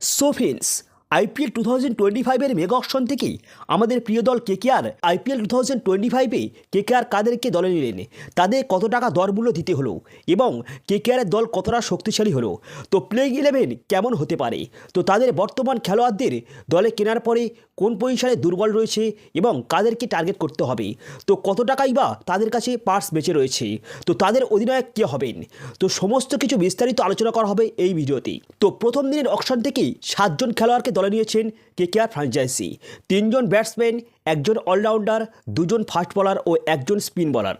So friends IPL two thousand twenty ফাইভের mega auction থেকেই আমাদের প্রিয় দল কে KKR IPL two thousand twenty ফাইভে কে কেকেআর কাদেরকে দলে নিলেন? তাদের কত টাকা দরমূল্য দিতে হলো? এবং কে কেকেআরের দল কতটা শক্তিশালী হলো? তো প্লেইং ইলেভেন কেমন হতে পারে? তো তাদের বর্তমান খেলোয়াড়দের দলে কেনার পরে কোন পজিশনে দুর্বল রয়েছে এবং কাদেরকে টার্গেট করতে হবে? তো কত টাকাই বা তাদের কাছে পার্স বেঁচে রয়েছে? তো তাদের অধিনায়ক কে হবেন? তো সমস্ত কিছু বিস্তারিত আলোচনা করা হবে এই ভিডিওতে তো প্রথম দিনের অকশন থেকেই সাতজন খেলোয়াড়কে দলে নিয়েছেন কেকেআর ফ্রাঞ্চাইজি। তিনজন ব্যাটসম্যান একজন অলরাউন্ডার, দুজন ফাস্ট বলার ও একজন স্পিন বলার।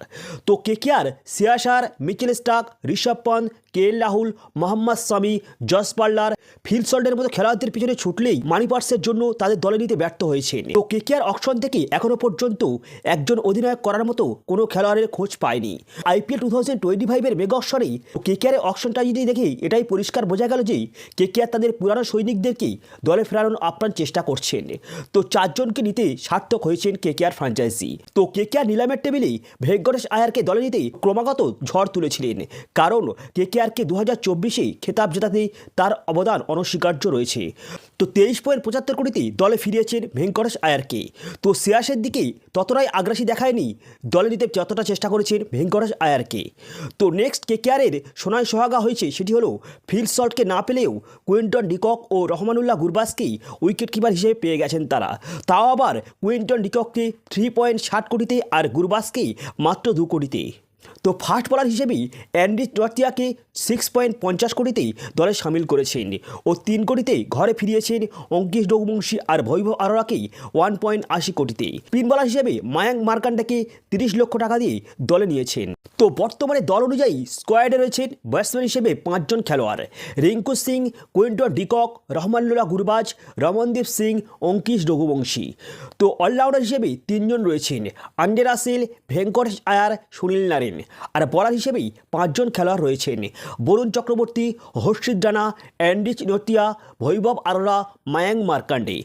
তো KKR সিয়াসার Mitchell Starc Rishabh Pant K L Rahul, Mohammed Shami, Jos Buttler Phil সল্টের মতো খেলোয়াড়দের পিছনে ছুটলেই মানি পার্সের জন্য তাদের দলে নিতে ব্যর্থ হয়েছেন। তো কেকেআর অকশন থেকে এখনও পর্যন্ত একজন অধিনায়ক করার মতো কোনো খেলোয়াড়ের খোঁজ পায়নি। আইপিএল টু থাউজেন্ড টোয়েন্টি ফাইভের মেগা অকশনেই কেকেআরের অকশনটা যদি দেখি, এটাই পরিষ্কার বোঝা গেল যে কেকেআর তাদের পুরানো সৈনিকদেরকেই দলে ফেরানোর আপ্রাণ চেষ্টা করছেন। তো চারজনকে নিতে সার্থক হয়েছেন কেকেআর ফ্র্যাঞ্চাইজি তো কেকেআর নিলামের টেবিলেই ভেঙ্কটেশ আয়ারকে দলে নিতেই ক্রমাগত ঝড় তুলেছিলেন। কারণ কেকেআরকে দু হাজার চব্বিশে খেতাব জেতাতে তার অবদান অনস্বীকার্য রয়েছে। তো তেইশ পয়েন্ট পঁচাত্তর কোটিতে দলে ফিরিয়েছেন ভেঙ্কটেশ আয়ারকে। তো সিয়াসের দিকেই ততটাই আগ্রাসী দেখায়নি, দলে নিতে যতটা চেষ্টা করেছেন ভেঙ্কটেশ আয়ারকে। তো নেক্সট কেকেআরের সোনায় সোহাগা হয়েছে, সেটি হলো ফিল্ড শটকে না পেলেও কুইন্টন ডিকক ও রহমানুল্লাহ গুরবাসকেই উইকেট কিপার হিসেবে পেয়ে গেছেন তারা। তাও আবার কুইন্টন ডিকককে থ্রি পয়েন্ট ষাট কোটিতে আর গুরবাসকেই মাত্র দু কোটিতে। তো ফাস্ট বলার হিসেবেই অ্যান্ডি নর্তিয়াকে সিক্স পয়েন্ট পঞ্চাশ কোটিতেই দলে সামিল করেছেন ও তিন কোটিতেই ঘরে ফিরিয়েছেন অঙ্কিশ ডোগবংশী আর বৈভব আরোরাকেই ওয়ান পয়েন্ট আশি কোটিতে স্পিন বলার হিসেবে মায়াঙ্ক মার্কান্ডাকে তিরিশ লক্ষ টাকা দিয়ে দলে নিয়েছেন। তো বর্তমানে দল অনুযায়ী স্কোয়াডে রয়েছেন ব্যাটসম্যান হিসেবে পাঁচজন খেলোয়াড়। Rinku Singh Quinton de Kock, Rahmanullah Gurbaz, Ramandeep Singh, Angkrish Raghuvanshi তো অলরাউন্ডার হিসেবে তিনজন রয়েছেন। আন্ডে রাসেল, ভেঙ্কটেশ আয়ার, সুনীল নারেন আর বলার হিসেবেই পাঁচজন খেলোয়াড় রয়েছেন। Varun Chakravarthy, Harshit Rana Anrich Nortje Vaibhav Arora, Mayank Markande.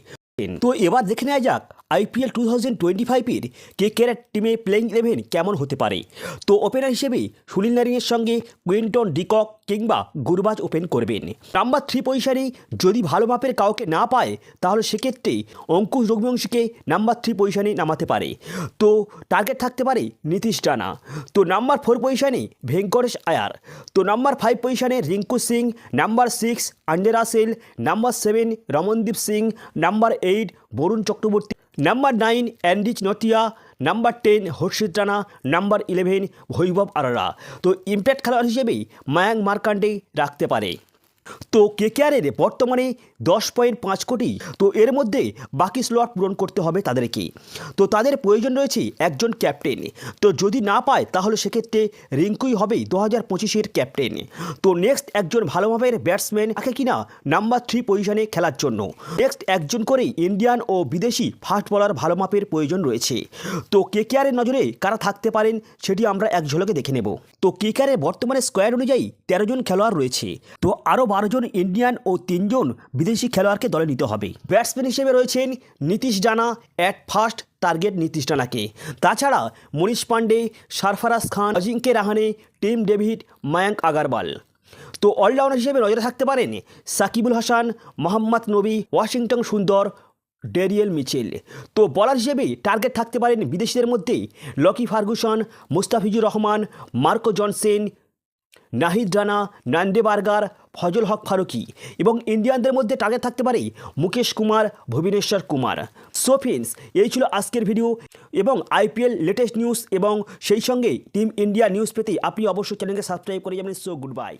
তো এবার দেখে নেওয়া যাক আইপিএল টু থাউজেন্ড টোয়েন্টি ফাইভের কে কেরার টিমে প্লেইং ইলেভেন কেমন হতে পারে। তো ওপেনার হিসেবে সুনীল নারিনের সঙ্গে কুইন্টন ডিকক কিংবা গুরবাজ ওপেন করবেন। নাম্বার থ্রি পজিশনে যদি ভালো মাপের কাউকে না পায়, তাহলে সেক্ষেত্রে অঙ্কুশ রঘুবংশীকে নাম্বার থ্রি পজিশনে নামাতে পারে। তো টার্গেট থাকতে পারে নীতিশ রানা। তো নাম্বার ফোর পজিশনে ভেঙ্কটেশ আয়ার। তো নাম্বার ফাইভ পজিশনে Rinku Singh, number six Andre Russell number seven Ramandeep Singh, number eight Varun Chakravarthy, number nine Anrich Nortje number ten Harshit Rana, number eleven Vaibhav Arora. তো impact খেলোয়াড় হিসেবেই মায়াং মার্কান্ডে রাখতে পারে। তো কেকেআরের বর্তমানে দশ পয়েন্ট পাঁচ কোটি। তো এর মধ্যে বাকি স্লট পূরণ করতে হবে তাদেরকে। তো তাদের প্রয়োজন রয়েছে একজন ক্যাপ্টেন তো যদি না পায়, তাহলে সেক্ষেত্রে রিঙ্কুই হবেই দু হাজার পঁচিশের ক্যাপ্টেন তো নেক্সট একজন ভালো মাপের ব্যাটসম্যান থাকে কিনা নাম্বার থ্রি পজিশনে খেলার জন্য। নেক্সট একজন করেই ইন্ডিয়ান ও বিদেশি ফাস্ট বলার ভালো মাপের প্রয়োজন রয়েছে। তো কেকেআরের নজরে কারা থাকতে পারেন, সেটি আমরা এক ঝলকে দেখে নেব। তো কেকেআরের বর্তমানে স্কোয়াড অনুযায়ী তেরো জন খেলোয়াড় রয়েছে। তো আরও বারো জন ইন্ডিয়ান ও তিনজন বিদেশি খেলোয়াড়কে দলে নিতে হবে। ব্যাটসম্যান হিসেবে রয়েছেন Nitish Rana at first target Nitish জানাকে তাছাড়া মনীষ পান্ডে সারফারাজ খান অজিঙ্কে রাহানে, টিম ডেভিড, মায়াঙ্ক আগারওয়াল। তো অলরাউন্ডার হিসেবে নজরে থাকতে পারেন সাকিবুল হাসান, মোহাম্মদ নবী, ওয়াশিংটন সুন্দর, ডেরিয়েল মিচেল। তো বলার হিসেবে টার্গেট থাকতে পারেন বিদেশিদের মধ্যে Lockie Ferguson, Mustafizur Rahman, Marco Jansen Nahid Rana Nandre Burger, Fazalhaq Farooqi এবং ইন্ডিয়ানদের মধ্যে টার্গেট থাকতে পারে মুকেশ কুমার, ভুবনেশ্বর কুমার। সো ফ্রেন্ডস এই ছিল আজকের ভিডিও এবং আইপিএল লেটেস্ট নিউজ এবং সেই সঙ্গে টিম ইন্ডিয়া নিউজ পেতে আপনি অবশ্যই চ্যানেলকে সাবস্ক্রাইব করে যাবেন। So good bye